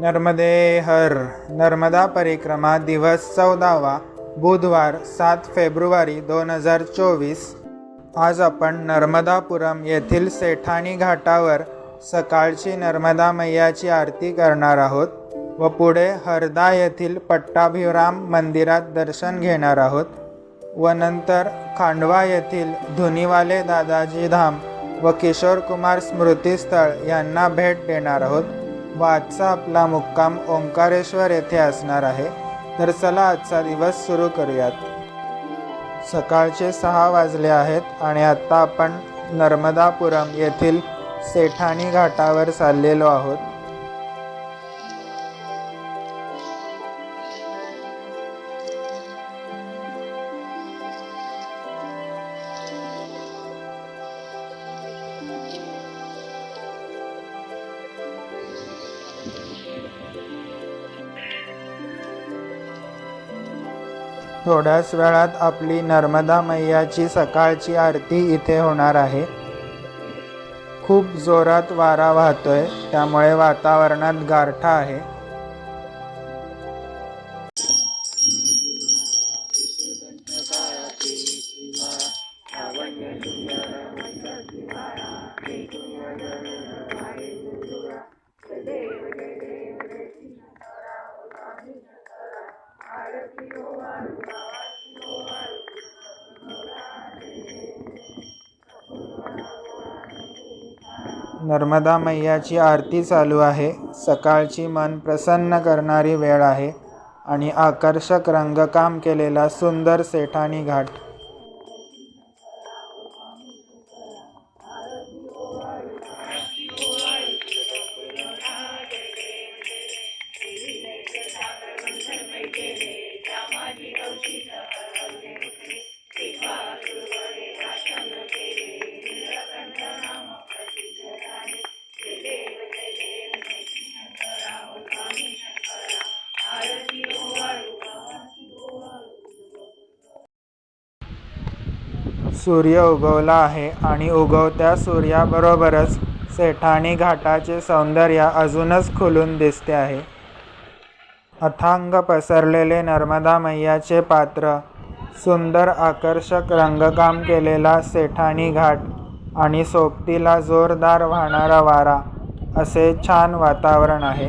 नर्मदे हर नर्मदा परिक्रमा दिवस चौदावा बुधवार सात फेब्रुवारी दोन हजार चोवीस. आज आपण नर्मदापुरम येथील सेठाणी घाटावर सकाळची नर्मदा मैयाची आरती करणार आहोत व पुढे हरदा येथील पट्टाभिराम मंदिरात दर्शन घेणार आहोत व नंतर खांडवा येथील धुनीवाले दादाजी धाम व किशोर कुमार स्मृतीस्थळ यांना भेट देणार आहोत. व आजचा आपला मुक्काम ओंकारेश्वर येथे असणार आहे. तर चला आजचा दिवस सुरू करूयात. सकाळचे सहा वाजले आहेत आणि आत्ता आपण नर्मदापुरम येथील सेठानी घाटावर चाललेलो आहोत. थोड्याच वेळात आपली नर्मदा मैयाची सकाळची आरती इथे होणार आहे. खूप जोरात वारा वाहतोय त्यामुळे वातावरणात गारठा आहे. नर्मदा मैयाची आरती चालू आहे. सकाळची मन प्रसन्न करणारी वेळ आहे आणि आकर्षक रंगकाम केलेला सुंदर सेठानी घाट. सूर्य उगवला आहे आणि उगवत्या सूर्याबरोबरच सेठाणी घाटाचे सौंदर्य अजूनच खुलून दिसते आहे. अथांग पसरलेले नर्मदा मैयाचे पात्र सुंदर आकर्षक रंगकाम केलेला सेठाणी घाट आणि सोबतीला जोरदार वाहणारा वारा असे छान वातावरण आहे.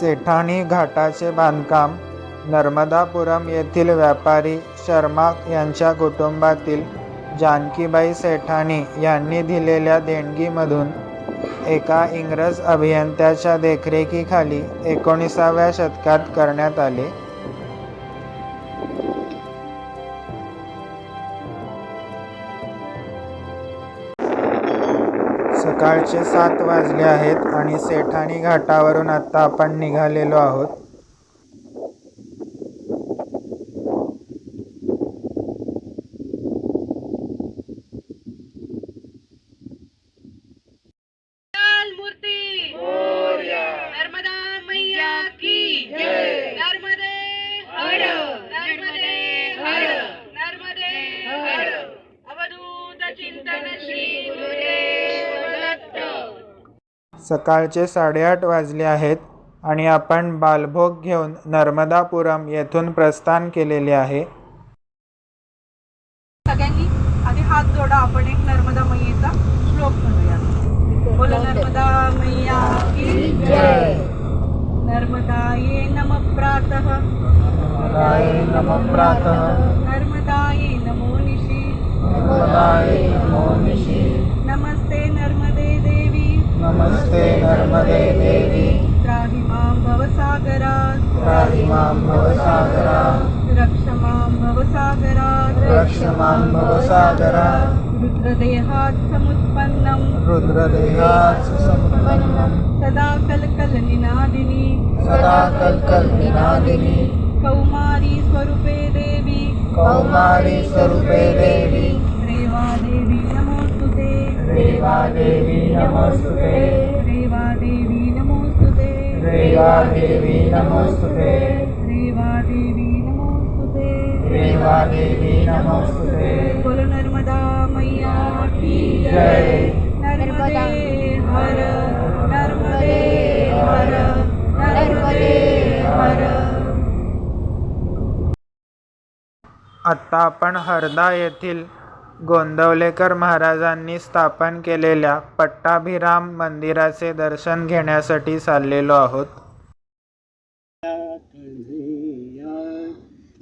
सेठाणी घाटाचे बांधकाम नर्मदापुरम येथील व्यापारी शर्मा यांच्या कुटुंबातील जानकीबाई सेठाणी यांनी दिलेल्या देणगीमधून एका इंग्रज अभियंत्याच्या देखरेखीखाली एकोणीसाव्या शतकात करण्यात आले. सकाळचे सात वाजले आहेत आणि सेठानी घाटावरून आता आपण निघालेलो आहोत लाल मूर्ति नर्मदा मैया की नर्मदे हर नर्मदे हर नर्मदे हर अवधूत चिंतन श्री गुरुदेव दत्त सकाळचे साडेआठ वाजले आहेत आणि आपण बालभोग घेऊन नर्मदापुरम येथून प्रस्थान केलेले आहे. सगळ्यांनी आधी हात जोडा आपण एक नर्मदा मैयेचा श्लोक म्हणूया. बोल नर्मदा मैया की जय? नर्मदाये नम प्रातः. नमो प्रातः. नर्मदाये नमो निशी नमो निशी नमस्ते नर्मदे देवी। त्राहि मां भवसागरात्। त्राहि मां भवसागरात्। रक्ष मां भवसागरात्। रक्ष मां भवसागरात्। रुद्रदेहात् समुत्पन्नं रुद्रदेहात् समुत्पन्नं सदा कलकलनिनादिनी। सदा कल्कल्निनादिनी। कौमारी स्वरूपे देवी। कौमारी स्वरूपे देवी। रेवा देवी नमोस्तुते रेवा देवी नमोस्तुते रेवा देवी नमोस्तुते रेवा देवी नमोस्तुते रेवा देवी नमोस्तुते बोलो नर्मदा मैया की जय नर्मदे हर नर्मदे हर नर्मदे हर आत्ता आपण हरदा येथील गोंदवलेकर महाराजांनी स्थापन केलेल्या पट्टाभिराम मंदिराचे दर्शन घेण्यासाठी चाललेलो आहोत.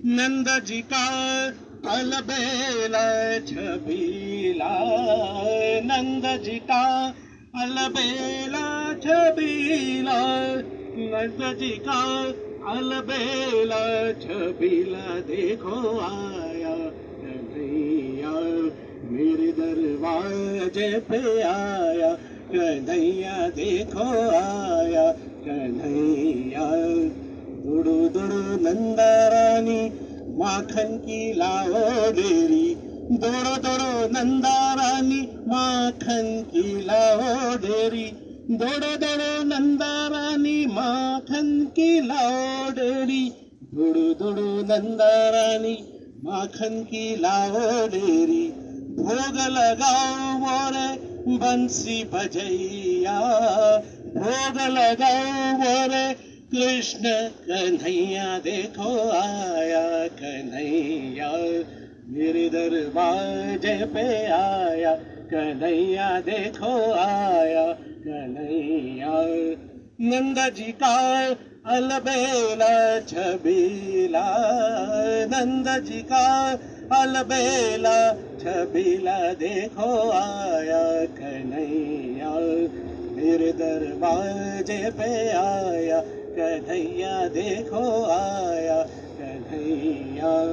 नंदजी का अलबेला छबीला? नंद का अलबेला छबीला? नंद का अलबेला छबीला? देखो आया। दरवाजे पे आया कन्हैया देखो आया कन्हैया। दुडू दुडू नंदारानी माखन की लाओ डेरी। दोड़ो नंदा नंदारानी माखन की लाओ डेरी। दोड़ो नंदा नंदारानी माखन की लाओ डेरी। दुडू दुडू नंदारानी माखन की लाओ डेरी। भोग लगाओ मोरे बंसी भजैया भोग लगाओ मोरे कृष्ण कन्हैया देखो आया कन्हैया। मेरे दरवाजे पे आया कन्हैया देखो आया कन्हैया। नंद जी का अलबेला छबीला। नंद जी का अलबेला छबीला देखो आया कन्हैया। मेरे दरवाजे पे आया, कन्हैया देखो आया कन्हैया।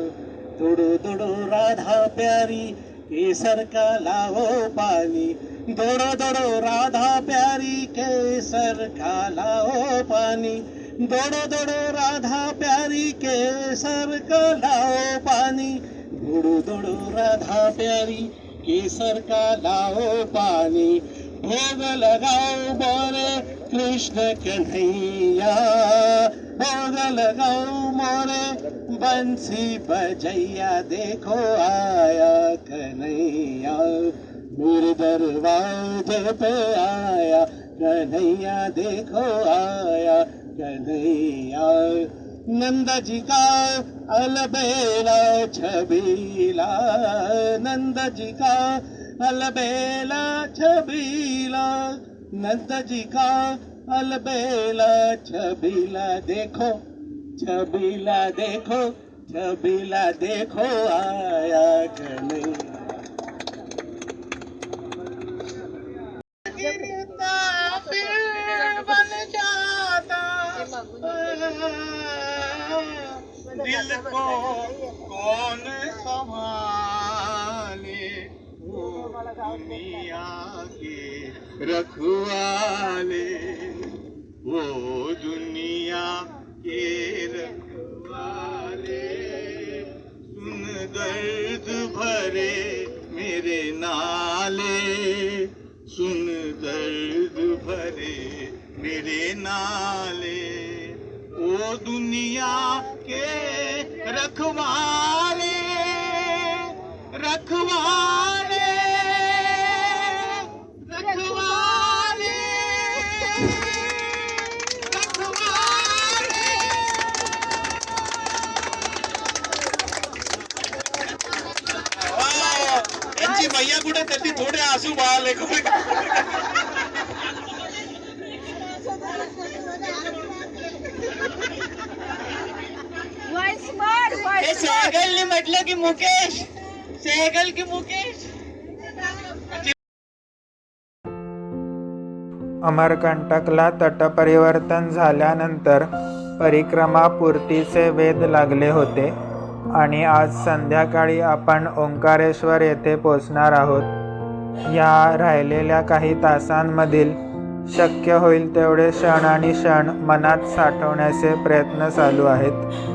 दुडू दुडू राधा प्यारी, केसर का लाओ पानी। दौड़ो दौड़ो राधा प्यारी, केसर का लाओ पानी। दौड़ो दौड़ो राधा प्यारी, केसर का लाओ पानी। दोड़ो दोड़ो राधा प्यारी, केसर का लाओ पानी। भोग लगाओ बोले कृष्ण कन्हैया। भोग लगाओ मोरे बंसी बजैया, देखो आया कन्हैया। मेरे दरवाजे पे आया कन्हैया, देखो आया कन्हैया। नंद जी का अलबेला छबीला नंद जी का अलबेला छबीला नंद जी का अलबेला छबीला देखो छबीला देखो छबीला देखो आया कन्हैया गिरता बन जाता दिल को कौन संभाले? दुनिया के रखवाले। वो दुनिया के रखवाले। सुन दर्द भरे मेरे नाले। सुन दर्द भरे मेरे नाले। ओ दुनिया के रखवाले रखवाले रखवाले रखवाले वाव! यांची मैया कुठे त्यांनी थोडे आसू बाळाले हे सहगलने म्हटलं की मुकेश. सहगल की मुकेश. अमरकंटकला तटपरिवर्तन झाल्यानंतर परिक्रमा पूर्तीचे वेध लागले होते आणि आज संध्याकाळी आपण ओंकारेश्वर येथे पोचणार आहोत. या राहिलेल्या काही तासांमधील शक्य होईल तेवढे क्षण आणि क्षण मनात साठवण्याचे प्रयत्न चालू आहेत.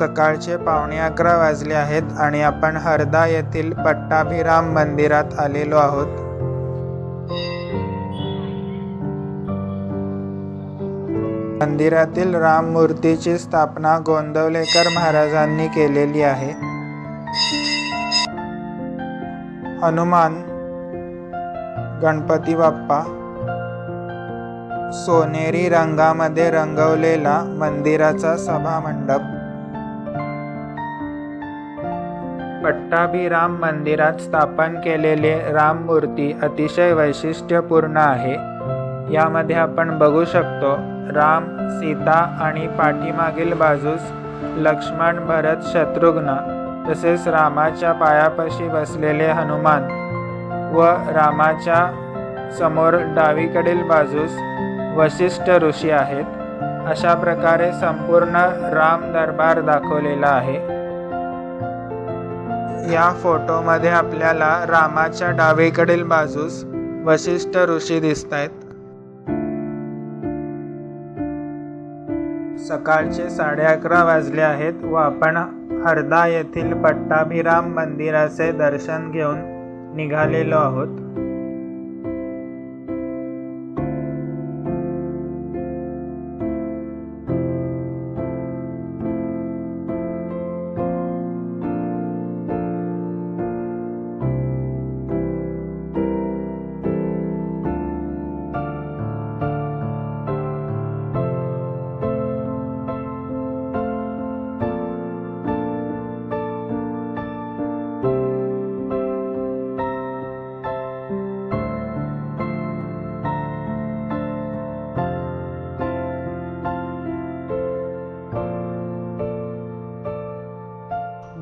सकाळचे पावणे अकरा वाजले आहेत आणि आपण हरदा येथील पट्टाभिराम मंदिरात आलेलो आहोत. मंदिरातील राम मूर्तीची स्थापना गोंदवलेकर महाराजांनी केलेली आहे. हनुमान गणपती बाप्पा सोनेरी रंगामध्ये रंगवलेला मंदिराचा सभामंडप पट्टाभिराम मंदिरात स्थापन केलेले राम मूर्ती अतिशय वैशिष्ट्यपूर्ण आहे. यामध्ये आपण बघू शकतो राम सीता आणि पाठीमागील बाजूस लक्ष्मण भरत शत्रुघ्न तसेच रामाच्या पायापाशी बसलेले हनुमान व रामाच्या समोर डावीकडील बाजूस वशिष्ठ ऋषी आहेत. अशा प्रकारे संपूर्ण राम दरबार दाखवलेला आहे. या फोटोमध्ये आपल्याला रामाच्या डावीकडील बाजूस वशिष्ठ ऋषी दिसत आहेत सकाळचे साडे अकरा वाजले आहेत व आपण हरदा येथील पट्टाभिराम मंदिराचे दर्शन घेऊन निघालेलो आहोत.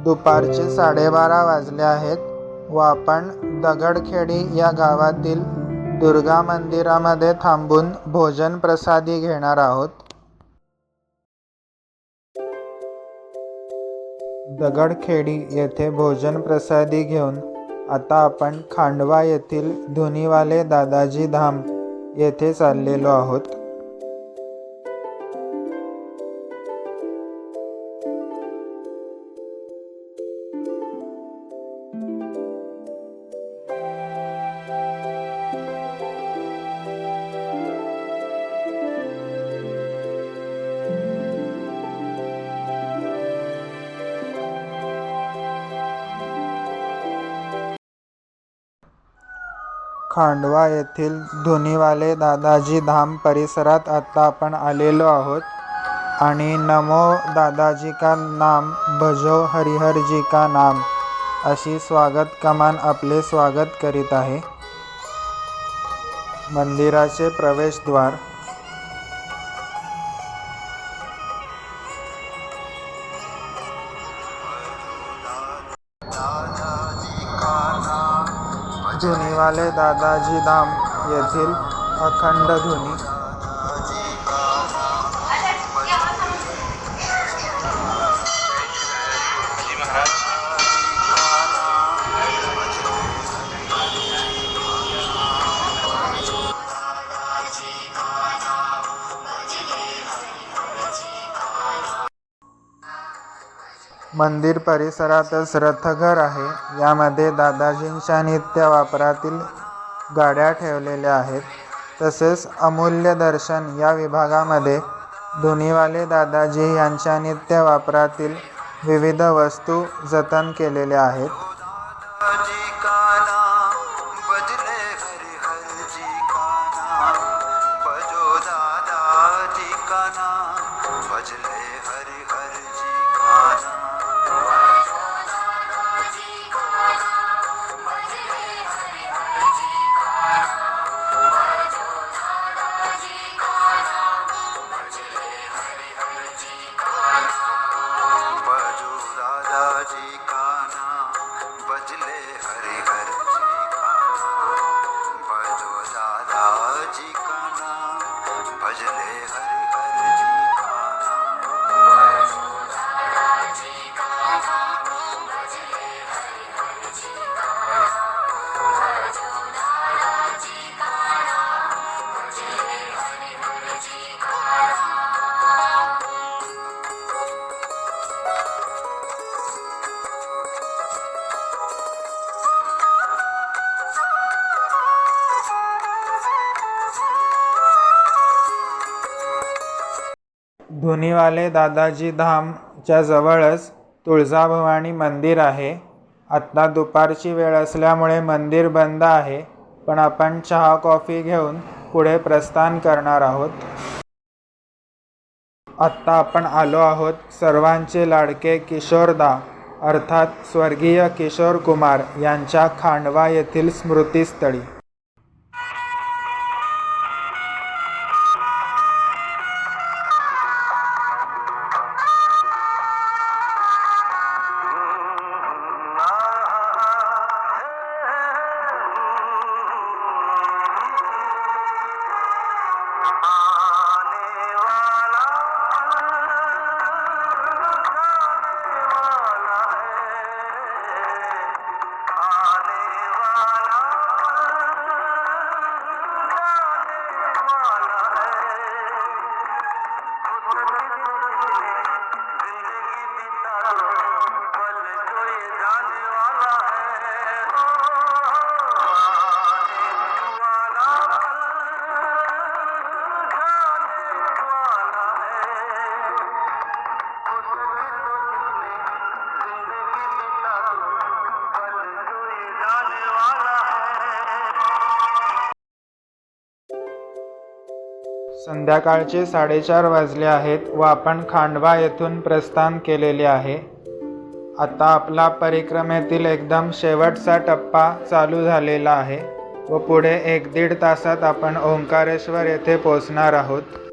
दुपारचे साडेबारा वाजले आहेत व आपण दगडखेडी या गावातील दुर्गा मंदिरामध्ये थांबून भोजन प्रसादी घेणार आहोत. दगडखेडी येथे भोजन प्रसादी घेऊन आता आपण खांडवा येथील धुनीवाले दादाजी धाम येथे चाललेलो आहोत. खांडवा येथील धुनीवाले दादाजी धाम परिसरात आत्ता आपण आलेलो आहोत. आणि नमो दादाजी का नाम भजो हरिहर जी का नाम अशी स्वागत कमान आपले स्वागत करीत आहे. मंदिराचे प्रवेशद्वार दादाजी धाम येथील अखंड धुनी मंदिर परिसरातच रथघर आहे. यामध्ये दादाजींच्या नित्य वापरातील गाड्या ठेवलेल्या आहेत. तसेच अमूल्य दर्शन या विभागामध्ये धुनीवाले दादाजी यांच्या नित्य वापरातील विविध वस्तू जतन केलेल्या आहेत. धुनीवाले दादाजी धामच्या जवळच तुळजाभवानी मंदिर आहे. आत्ता दुपारची वेळ असल्यामुळे मंदिर बंद आहे पण आपण चहा कॉफी घेऊन पुढे प्रस्थान करणार आहोत. आत्ता आपण आलो आहोत सर्वांचे लाडके किशोरदा अर्थात स्वर्गीय किशोर कुमार यांच्या खांडवा येथील स्मृतीस्थळी. संध्याकाळचे साडेचार वाजले आहेत व आपण खांडवा येथून प्रस्थान केलेले आहे. आता आपला परिक्रमेतील एकदम शेवटचा टप्पा चालू झालेला आहे व पुढे एक दीड तासात आपण ओंकारेश्वर येथे पोचणार आहोत.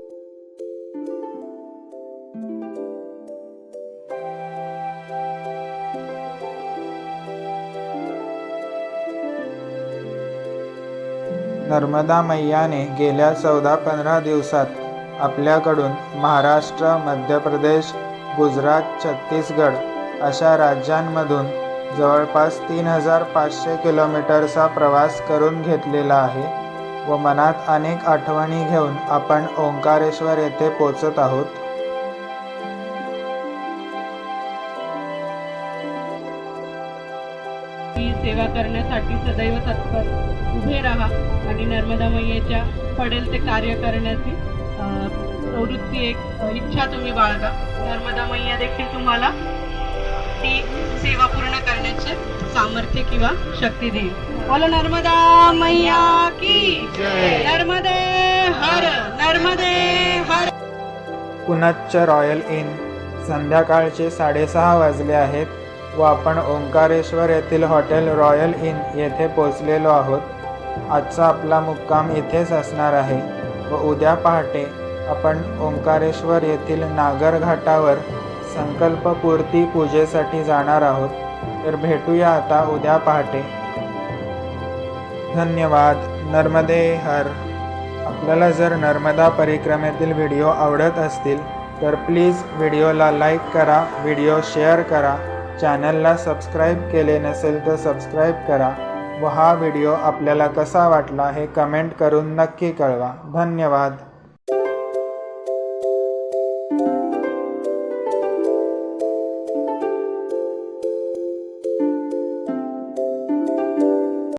नर्मदा मैयाने गेल्या चौदा पंधरा दिवसात आपल्याकडून महाराष्ट्र मध्य प्रदेश गुजरात छत्तीसगड अशा राज्यांमधून जवळपास तीन हजार पाचशे किलोमीटरचा प्रवास करून घेतलेला आहे व मनात अनेक आठवणी घेऊन आपण ओंकारेश्वर येथे पोचत आहोत. सदैव तत्पर उभे राहा आणि नर्मदा मैयाच्या पडेल ते कार्य करण्याची प्रवृत्ती एक इच्छा तुम्ही बाळगा. नर्मदा मैया देखील तुम्हाला ती सेवा पूर्ण करण्याचे सामर्थ्य किंवा शक्ती देईल. बोलो नर्मदा मैया की नर्मदे हर नर्मदे हर. पुनच्च रॉयल इन. संध्याकाळचे साडेसहा वाजले आहेत. व आपण ओंकारेश्वर येथील हॉटेल रॉयल इन येथे पोचलेलो आहोत. आजचा आपला मुक्काम इथेच असणार आहे व उद्या पहाटे आपण ओंकारेश्वर येथील नागर घाटावर संकल्पपूर्ती पूजेसाठी जाणार आहोत. तर भेटूया आता उद्या पहाटे. धन्यवाद. नर्मदे हर. आपल्याला जर नर्मदा परिक्रमेतील व्हिडिओ आवडत असतील तर प्लीज व्हिडिओला लाईक करा व्हिडिओ शेअर करा. चॅनलला सबस्क्राईब केले नसेल तर सबस्क्राईब करा. व हा व्हिडिओ आपल्याला कसा वाटला हे कमेंट करून नक्की कळवा. धन्यवाद.